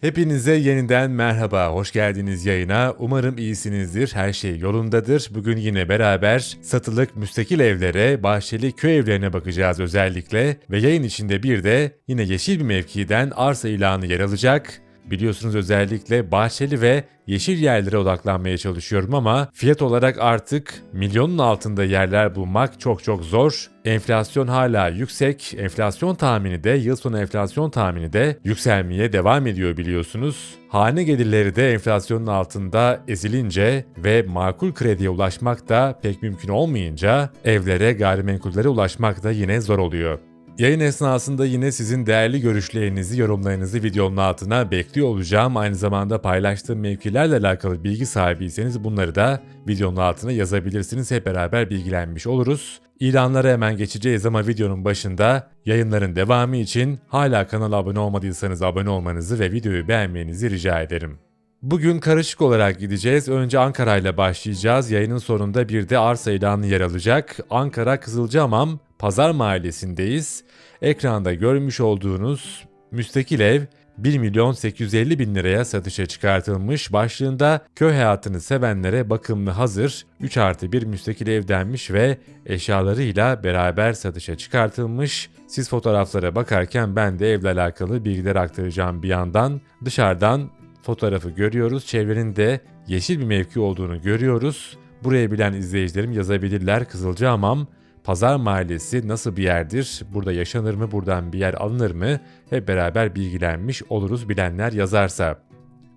Hepinize yeniden merhaba, hoş geldiniz yayına. Umarım iyisinizdir, her şey yolundadır. Bugün yine beraber satılık müstakil evlere, bahçeli köy evlerine bakacağız özellikle. Ve yayın içinde bir de yine yeşil bir mevkiden arsa ilanı yer alacak. Biliyorsunuz özellikle bahçeli ve yeşil yerlere odaklanmaya çalışıyorum ama fiyat olarak artık milyonun altında yerler bulmak çok çok zor. Enflasyon hala yüksek. Enflasyon tahmini de yıl sonu enflasyon tahmini de yükselmeye devam ediyor biliyorsunuz. Hane gelirleri de enflasyonun altında ezilince ve makul krediye ulaşmak da pek mümkün olmayınca evlere, gayrimenkullere ulaşmak da yine zor oluyor. Yayın esnasında yine sizin değerli görüşlerinizi, yorumlarınızı videonun altına bekliyor olacağım. Aynı zamanda paylaştığım mevkilerle alakalı bilgi sahibiyseniz bunları da videonun altına yazabilirsiniz. Hep beraber bilgilenmiş oluruz. İlanlara hemen geçeceğiz ama videonun başında yayınların devamı için hala kanala abone olmadıysanız abone olmanızı ve videoyu beğenmenizi rica ederim. Bugün karışık olarak gideceğiz. Önce Ankara ile başlayacağız. Yayının sonunda bir de arsa ilanı yer alacak. Ankara Kızılcahamam Pazar Mahallesi'ndeyiz. Ekranda görmüş olduğunuz müstakil ev 1 milyon 850 bin liraya satışa çıkartılmış. Başlığında köy hayatını sevenlere bakımlı hazır 3 artı 1 müstakil ev denmiş ve eşyalarıyla beraber satışa çıkartılmış. Siz fotoğraflara bakarken ben de evle alakalı bilgiler aktaracağım bir yandan. Dışarıdan fotoğrafı görüyoruz. Çevrenin de yeşil bir mevki olduğunu görüyoruz. Buraya bilen izleyicilerim yazabilirler. Kızılcahamam Pazar Mahallesi nasıl bir yerdir? Burada yaşanır mı? Buradan bir yer alınır mı? Hep beraber bilgilenmiş oluruz bilenler yazarsa.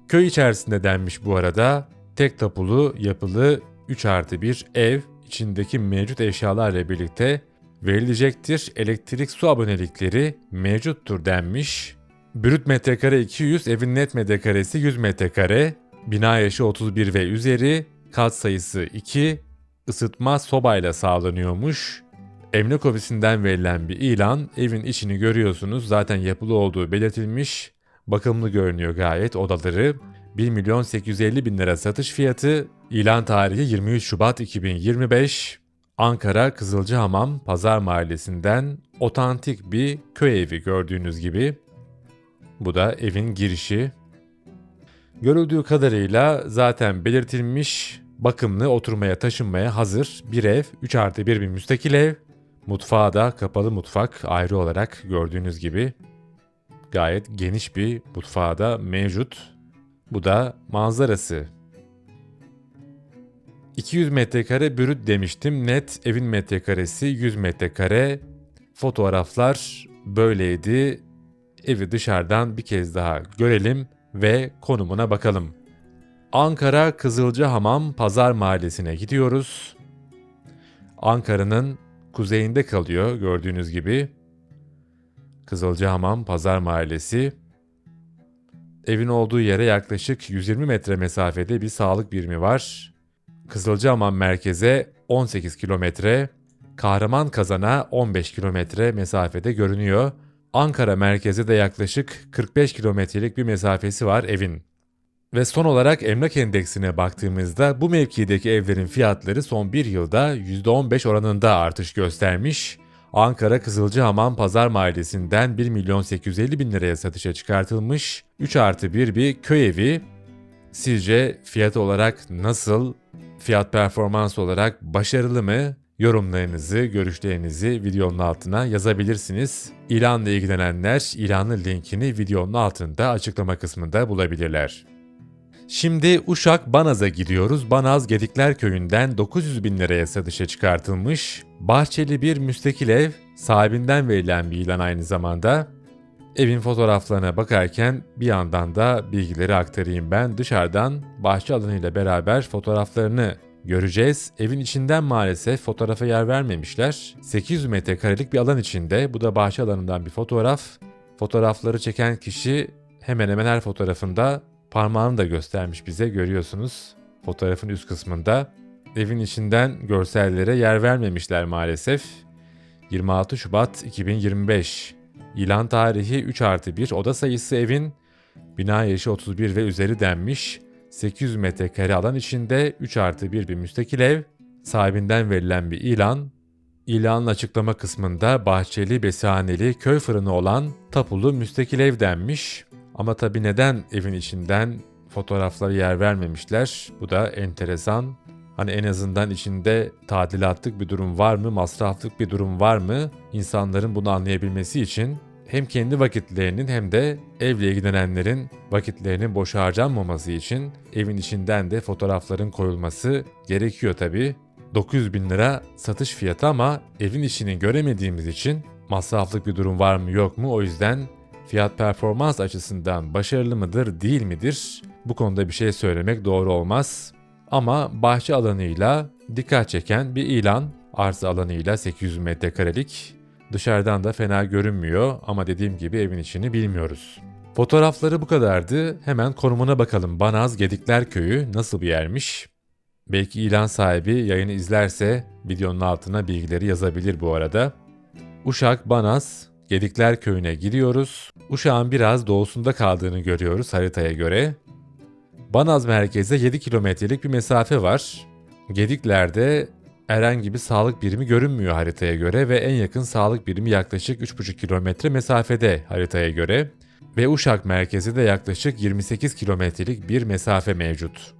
Köy içerisinde denmiş bu arada. Tek tapulu yapılı 3 artı 1 ev içindeki mevcut eşyalarla birlikte verilecektir. Elektrik su abonelikleri mevcuttur denmiş. Brüt metrekare 200, evin net metrekaresi 100 metrekare. Bina yaşı 31 ve üzeri, kat sayısı 2, ısıtma sobayla sağlanıyormuş. Emlak ofisinden verilen bir ilan, evin içini görüyorsunuz zaten yapılı olduğu belirtilmiş. Bakımlı görünüyor gayet odaları. 1 milyon 850 bin lira satış fiyatı, ilan tarihi 23 Şubat 2025. Ankara Kızılcahamam Pazar Mahallesi'nden otantik bir köy evi gördüğünüz gibi. Bu da evin girişi. Görüldüğü kadarıyla zaten belirtilmiş bakımlı oturmaya taşınmaya hazır bir ev, 3 artı 1 bir müstakil ev. Mutfağı da kapalı mutfak ayrı olarak gördüğünüz gibi gayet geniş bir mutfağı da mevcut. Bu da manzarası. 200 metrekare bürüt demiştim. Net evin metrekaresi 100 metrekare. Fotoğraflar böyleydi. Evi dışarıdan bir kez daha görelim ve konumuna bakalım. Ankara Kızılcahamam Pazar Mahallesi'ne gidiyoruz. Ankara'nın kuzeyinde kalıyor gördüğünüz gibi. Kızılcahamam Pazar Mahallesi. Evin olduğu yere yaklaşık 120 metre mesafede bir sağlık birimi var. Kızılcahamam merkeze 18 kilometre, Kahraman Kazan'a 15 kilometre mesafede görünüyor. Ankara merkeze de yaklaşık 45 kilometrelik bir mesafesi var evin. Ve son olarak emlak endeksine baktığımızda bu mevkideki evlerin fiyatları son bir yılda %15 oranında artış göstermiş. Ankara Kızılcahamam Pazar Mahallesi'nden 1 milyon 850 bin liraya satışa çıkartılmış 3 artı 1 bir köy evi. Sizce fiyat olarak nasıl, fiyat performans olarak başarılı mı? Yorumlarınızı, görüşlerinizi videonun altına yazabilirsiniz. İlanla ilgilenenler ilanın linkini videonun altında açıklama kısmında bulabilirler. Şimdi Uşak Banaz'a gidiyoruz. Banaz Gedikler Köyü'nden 900 bin liraya satışa çıkartılmış. Bahçeli bir müstakil ev, sahibinden verilen bir ilan aynı zamanda. Evin fotoğraflarına bakarken bir yandan da bilgileri aktarayım ben. Dışarıdan bahçe alanıyla beraber fotoğraflarını göreceğiz. Evin içinden maalesef fotoğrafa yer vermemişler. 800 metrekarelik bir alan içinde. Bu da bahçe alanından bir fotoğraf. Fotoğrafları çeken kişi hemen hemen her fotoğrafında parmağını da göstermiş bize görüyorsunuz. Fotoğrafın üst kısmında. Evin içinden görsellere yer vermemişler maalesef. 26 Şubat 2025. İlan tarihi 3 artı 1. Oda sayısı evin. Bina yaşı 31 ve üzeri denmiş. 800 metrekare alan içinde 3 artı 1 bir müstakil ev. Sahibinden verilen bir ilan. İlanın açıklama kısmında bahçeli, besaneli, köy fırını olan tapulu müstakil ev denmiş. Ama tabii neden evin içinden fotoğrafları yer vermemişler? Bu da enteresan. Hani en azından içinde tadilatlık bir durum var mı, masraflık bir durum var mı? İnsanların bunu anlayabilmesi için hem kendi vakitlerinin hem de evle ilgilenenlerin vakitlerinin boş harcanmaması için evin içinden de fotoğrafların koyulması gerekiyor tabii. 900 bin lira satış fiyatı ama evin içini göremediğimiz için masraflık bir durum var mı yok mu o yüzden fiyat performans açısından başarılı mıdır değil midir bu konuda bir şey söylemek doğru olmaz. Ama bahçe alanıyla dikkat çeken bir ilan arsa alanıyla 800 metrekarelik dışarıdan da fena görünmüyor ama dediğim gibi evin içini bilmiyoruz. Fotoğrafları bu kadardı. Hemen konumuna bakalım. Banaz Gedikler Köyü nasıl bir yermiş? Belki ilan sahibi yayını izlerse videonun altına bilgileri yazabilir bu arada. Uşak, Banaz, Gedikler Köyü'ne gidiyoruz. Uşak'ın biraz doğusunda kaldığını görüyoruz haritaya göre. Banaz merkeze 7 kilometrelik bir mesafe var. Gedikler'de herhangi bir sağlık birimi görünmüyor haritaya göre ve en yakın sağlık birimi yaklaşık 3,5 kilometre mesafede haritaya göre ve Uşak merkezi de yaklaşık 28 kilometrelik bir mesafe mevcut.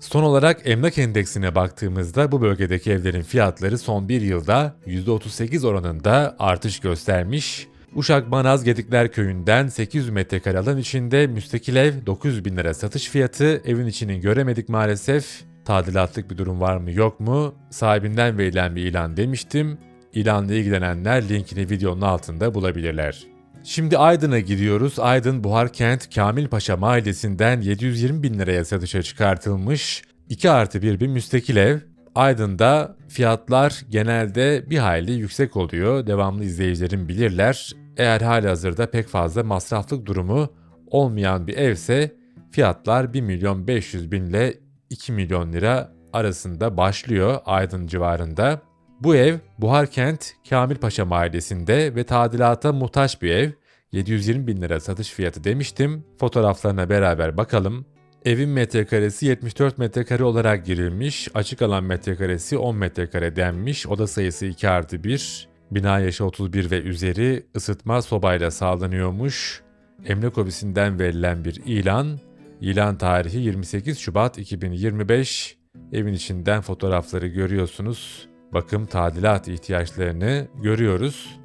Son olarak emlak endeksine baktığımızda bu bölgedeki evlerin fiyatları son bir yılda %38 oranında artış göstermiş. Uşak Manaz Gedikler Köyü'nden 800 metrekare alan içinde müstakil ev 900 bin lira satış fiyatı evin içini göremedik maalesef. Tadilatlık bir durum var mı yok mu? Sahibinden verilen bir ilan demiştim. İlanla ilgilenenler linkini videonun altında bulabilirler. Şimdi Aydın'a gidiyoruz. Aydın Buharkent Kamil Paşa Mahallesi'nden 720 bin liraya satışa çıkartılmış 2 artı 1 bir müstakil ev. Aydın'da fiyatlar genelde bir hayli yüksek oluyor. Devamlı izleyicilerin bilirler. Eğer hali hazırda pek fazla masraflık durumu olmayan bir evse fiyatlar 1 milyon 500 bin ile 2 milyon lira arasında başlıyor Aydın civarında. Bu ev Buharkent Kamilpaşa Mahallesi'nde ve tadilata muhtaç bir ev. 720 bin lira satış fiyatı demiştim. Fotoğraflarına beraber bakalım. Evin metrekaresi 74 metrekare olarak girilmiş. Açık alan metrekaresi 10 metrekare denmiş. Oda sayısı 2 artı 1. Bina yaşı 31 ve üzeri ısıtma sobayla sağlanıyormuş. Emlak ofisinden verilen bir ilan. İlan tarihi 28 Şubat 2025. Evin içinden fotoğrafları görüyorsunuz. Bakım tadilat ihtiyaçlarını görüyoruz.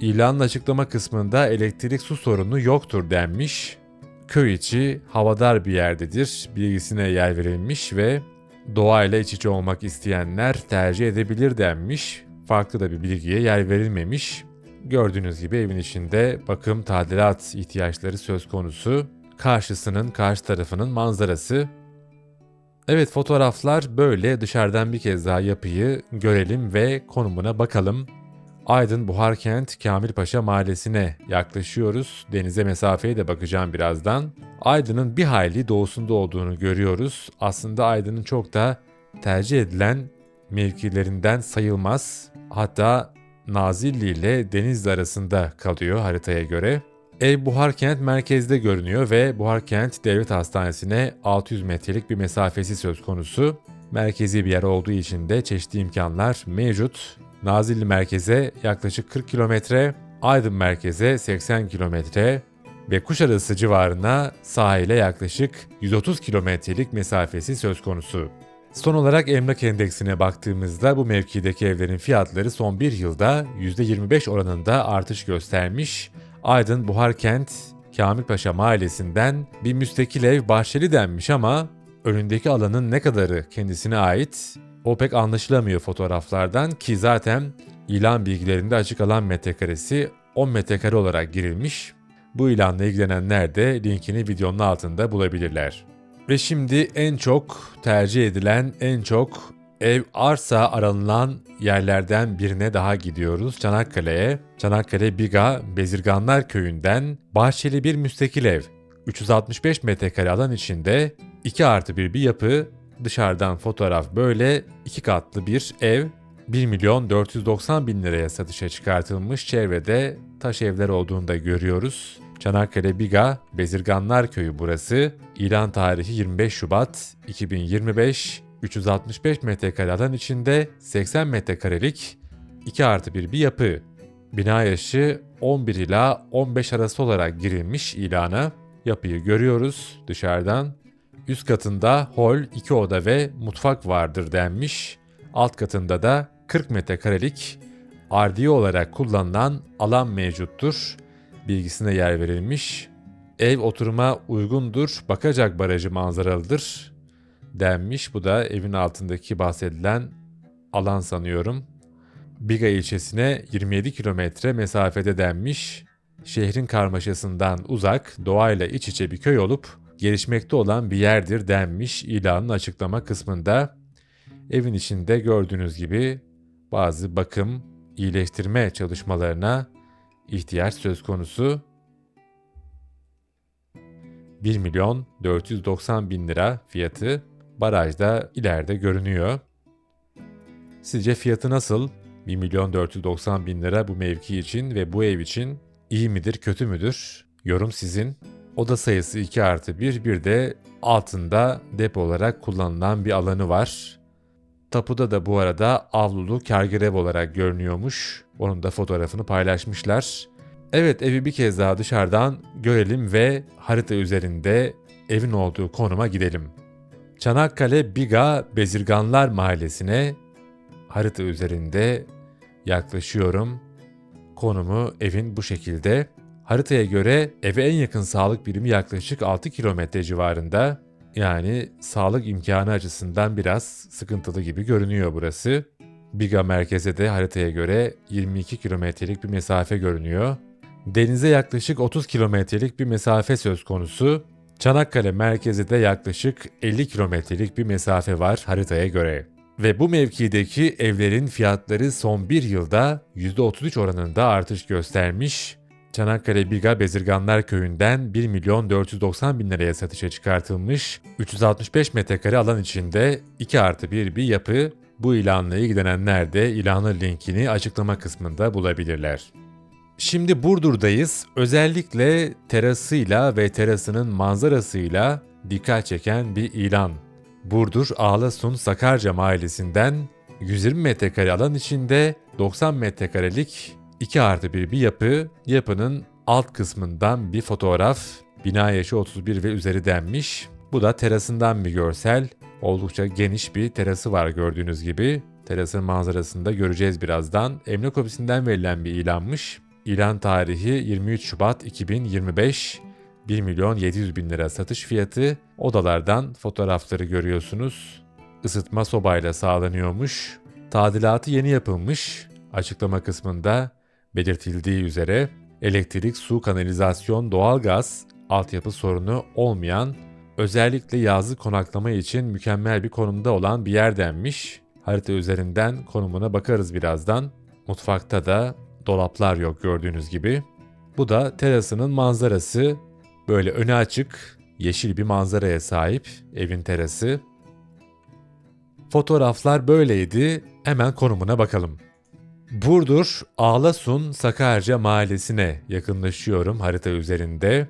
İlanın açıklama kısmında elektrik su sorunu yoktur denmiş. Köy içi havadar bir yerdedir bilgisine yer verilmiş ve doğayla iç içe olmak isteyenler tercih edebilir denmiş. Farklı da bir bilgiye yer verilmemiş. Gördüğünüz gibi evin içinde bakım tadilat ihtiyaçları söz konusu. Karşısının karşı tarafının manzarası Evet fotoğraflar böyle dışarıdan bir kez daha yapıyı görelim ve konumuna bakalım. Aydın Buharkent Kamilpaşa Mahallesi'ne yaklaşıyoruz. Denize mesafeye de bakacağım birazdan. Aydın'ın bir hayli doğusunda olduğunu görüyoruz. Aslında Aydın'ın çok da tercih edilen mevkilerinden sayılmaz. Hatta Nazilli ile Denizli arasında kalıyor haritaya göre. Ev Buharkent merkezde görünüyor ve Buharkent Devlet Hastanesi'ne 600 metrelik bir mesafesi söz konusu. Merkezi bir yer olduğu için de çeşitli imkanlar mevcut. Nazilli merkeze yaklaşık 40 kilometre, Aydın merkeze 80 kilometre ve Kuşadası civarına sahile yaklaşık 130 kilometrelik mesafesi söz konusu. Son olarak emlak endeksine baktığımızda bu mevkideki evlerin fiyatları son bir yılda %25 oranında artış göstermiş Aydın Buharkent Kamilpaşa mahallesinden bir müstakil ev bahçeli denmiş ama önündeki alanın ne kadarı kendisine ait o pek anlaşılamıyor fotoğraflardan ki zaten ilan bilgilerinde açık alan metrekaresi 10 metrekare olarak girilmiş. Bu ilanla ilgilenenler de linkini videonun altında bulabilirler. Ve şimdi en çok tercih edilen, en çok ev arsa aranılan yerlerden birine daha gidiyoruz Çanakkale'ye. Çanakkale Biga Bezirganlar Köyü'nden bahçeli bir müstakil ev. 365 metrekare alan içinde 2 artı 1 bir yapı, dışarıdan fotoğraf böyle 2 katlı bir ev 1 milyon 490 bin liraya satışa çıkartılmış çevrede taş evler olduğunu da görüyoruz. Çanakkale Biga Bezirganlar Köyü burası. İlan tarihi 25 Şubat 2025. 365 metrekare alan içinde 80 metrekarelik 2 artı 1 bir yapı. Bina yaşı 11 ila 15 arası olarak girilmiş ilana. yapıyı görüyoruz dışarıdan. Üst katında hol, iki oda ve mutfak vardır denmiş. Alt katında da 40 metrekarelik ardiye olarak kullanılan alan mevcuttur. Bilgisine yer verilmiş. Ev oturuma uygundur, Bakacak Barajı manzaralıdır denmiş. Bu da evin altındaki bahsedilen alan sanıyorum. Biga ilçesine 27 kilometre mesafede denmiş. Şehrin karmaşasından uzak, doğayla iç içe bir köy olup gelişmekte olan bir yerdir denmiş ilanın açıklama kısmında. Evin içinde gördüğünüz gibi bazı bakım, iyileştirme çalışmalarına ihtiyaç söz konusu. 1 milyon 490 bin lira fiyatı barajda ileride görünüyor. Sizce fiyatı nasıl? 1 milyon 490 bin lira bu mevki için ve bu ev için iyi midir kötü müdür? Yorum sizin. Oda sayısı 2 artı 1 bir de altında depo olarak kullanılan bir alanı var. Tapuda da bu arada avlulu kargırev olarak görünüyormuş. Onun da fotoğrafını paylaşmışlar. Evet evi bir kez daha dışarıdan görelim ve harita üzerinde evin olduğu konuma gidelim. Çanakkale Biga Bezirganlar Mahallesi'ne harita üzerinde yaklaşıyorum. Konumu evin bu şekilde. Haritaya göre eve en yakın sağlık birimi yaklaşık 6 kilometre civarında. Yani sağlık imkanı açısından biraz sıkıntılı gibi görünüyor burası. Biga merkeze de haritaya göre 22 kilometrelik bir mesafe görünüyor. Denize yaklaşık 30 kilometrelik bir mesafe söz konusu. Çanakkale merkeze de yaklaşık 50 kilometrelik bir mesafe var haritaya göre. Ve bu mevkideki evlerin fiyatları son bir yılda %33 oranında artış göstermiş. Çanakkale Biga Bezirganlar Köyü'nden 1 milyon 490 bin liraya satışa çıkartılmış. 365 metrekare alan içinde 2 artı 1 bir yapı. Bu ilanla ilgilenenler de ilanın linkini açıklama kısmında bulabilirler. Şimdi Burdur'dayız. Özellikle terasıyla ve terasının manzarasıyla dikkat çeken bir ilan. Burdur Ağlasun Sakarca mahallesinden 120 metrekare alan içinde 90 metrekarelik 2 artı 1 bir yapı, yapının alt kısmından bir fotoğraf, bina yaşı 31 ve üzeri denmiş. Bu da terasından bir görsel. Oldukça geniş bir terası var gördüğünüz gibi. Terasın manzarasını da göreceğiz birazdan. Emlak ofisinden verilen bir ilanmış. İlan tarihi 23 Şubat 2025. 1 milyon 700 bin lira satış fiyatı. Odalardan fotoğrafları görüyorsunuz. Isıtma sobayla sağlanıyormuş. Tadilatı yeni yapılmış. Açıklama kısmında belirtildiği üzere elektrik, su, kanalizasyon, doğalgaz, altyapı sorunu olmayan, özellikle yazlık konaklama için mükemmel bir konumda olan bir yer denmiş. Harita üzerinden konumuna bakarız birazdan. Mutfakta da dolaplar yok gördüğünüz gibi. Bu da terasının manzarası. Böyle önü açık, yeşil bir manzaraya sahip evin terası. Fotoğraflar böyleydi. Hemen konumuna bakalım. Burdur, Ağlasun, Sakarca mahallesine yakınlaşıyorum harita üzerinde.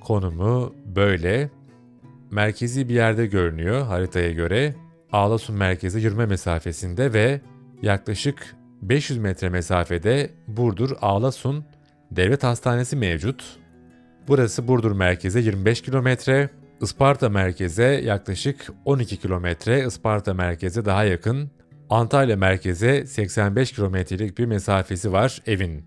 Konumu böyle. Merkezi bir yerde görünüyor haritaya göre. Ağlasun merkeze yürüme mesafesinde ve yaklaşık 500 metre mesafede Burdur Ağlasun Devlet Hastanesi mevcut. Burası Burdur merkeze 25 kilometre, Isparta merkeze yaklaşık 12 kilometre, Isparta merkeze daha yakın Antalya merkeze 85 kilometrelik bir mesafesi var evin.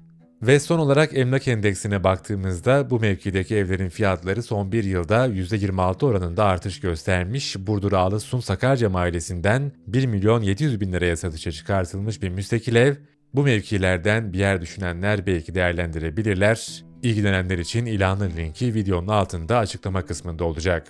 Ve son olarak emlak endeksine baktığımızda bu mevkideki evlerin fiyatları son bir yılda %26 oranında artış göstermiş. Burdur Ağlı Sun Sakarca mahallesinden 1 milyon 700 bin liraya satışa çıkartılmış bir müstakil ev. Bu mevkilerden bir yer düşünenler belki değerlendirebilirler. İlgilenenler için ilanın linki videonun altında açıklama kısmında olacak.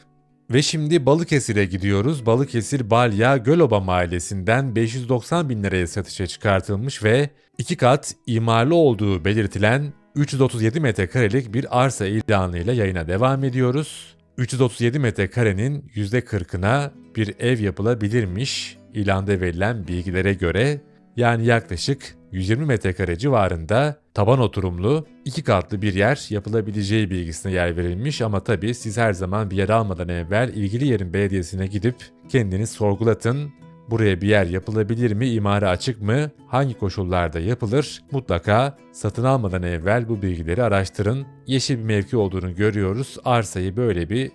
Ve şimdi Balıkesir'e gidiyoruz. Balıkesir Balya Göloba mahallesinden 590 bin liraya satışa çıkartılmış ve iki kat imarlı olduğu belirtilen 337 metrekarelik bir arsa ilanıyla yayına devam ediyoruz. 337 metrekarenin %40'ına bir ev yapılabilirmiş ilanda verilen bilgilere göre yani yaklaşık 120 metrekare civarında taban oturumlu iki katlı bir yer yapılabileceği bilgisine yer verilmiş ama tabi siz her zaman bir yer almadan evvel ilgili yerin belediyesine gidip kendiniz sorgulatın. Buraya bir yer yapılabilir mi, imara açık mı, hangi koşullarda yapılır? Mutlaka satın almadan evvel bu bilgileri araştırın. Yeşil bir mevki olduğunu görüyoruz. Arsayı böyle bir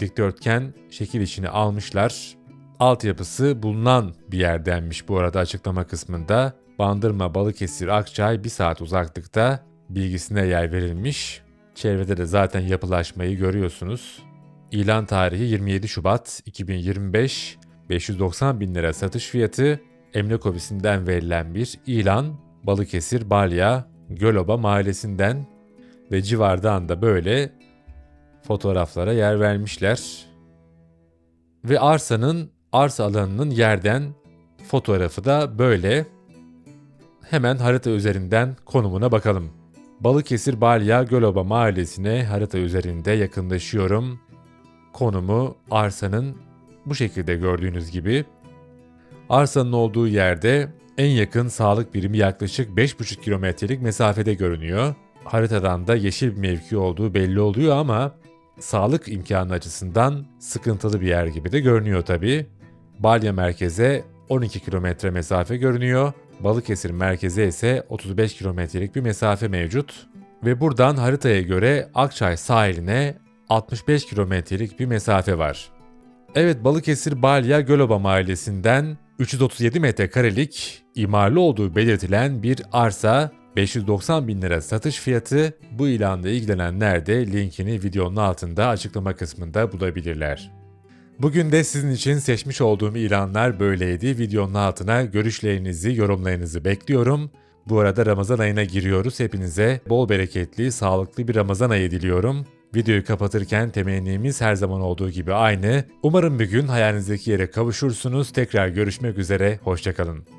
dikdörtgen şekil içine almışlar. Altyapısı bulunan bir yerdenmiş bu arada açıklama kısmında. Bandırma, Balıkesir, Akçay 1 saat uzaklıkta bilgisine yer verilmiş. Çevrede de zaten yapılaşmayı görüyorsunuz. İlan tarihi 27 Şubat 2025. 590 bin lira satış fiyatı emlak ofisinden verilen bir ilan Balıkesir Balya Göloba mahallesinden ve civardan da böyle fotoğraflara yer vermişler. Ve arsanın arsa alanının yerden fotoğrafı da böyle. Hemen harita üzerinden konumuna bakalım. Balıkesir Balya Göloba mahallesine harita üzerinde yakınlaşıyorum. Konumu arsanın bu şekilde gördüğünüz gibi. Arsanın olduğu yerde en yakın sağlık birimi yaklaşık 5,5 kilometrelik mesafede görünüyor. Haritadan da yeşil bir mevki olduğu belli oluyor ama sağlık imkanı açısından sıkıntılı bir yer gibi de görünüyor tabi. Balya merkeze 12 kilometre mesafe görünüyor. Balıkesir merkeze ise 35 kilometrelik bir mesafe mevcut. Ve buradan haritaya göre Akçay sahiline 65 kilometrelik bir mesafe var. Evet Balıkesir Balya Göloba mahallesinden 337 metrekarelik imarlı olduğu belirtilen bir arsa 590 bin lira satış fiyatı bu ilanla ilgilenenler de linkini videonun altında açıklama kısmında bulabilirler. Bugün de sizin için seçmiş olduğum ilanlar böyleydi. Videonun altına görüşlerinizi, yorumlarınızı bekliyorum. Bu arada Ramazan ayına giriyoruz. Hepinize bol bereketli, sağlıklı bir Ramazan ayı diliyorum. Videoyu kapatırken temennimiz her zaman olduğu gibi aynı. Umarım bir gün hayalinizdeki yere kavuşursunuz. Tekrar görüşmek üzere, hoşçakalın.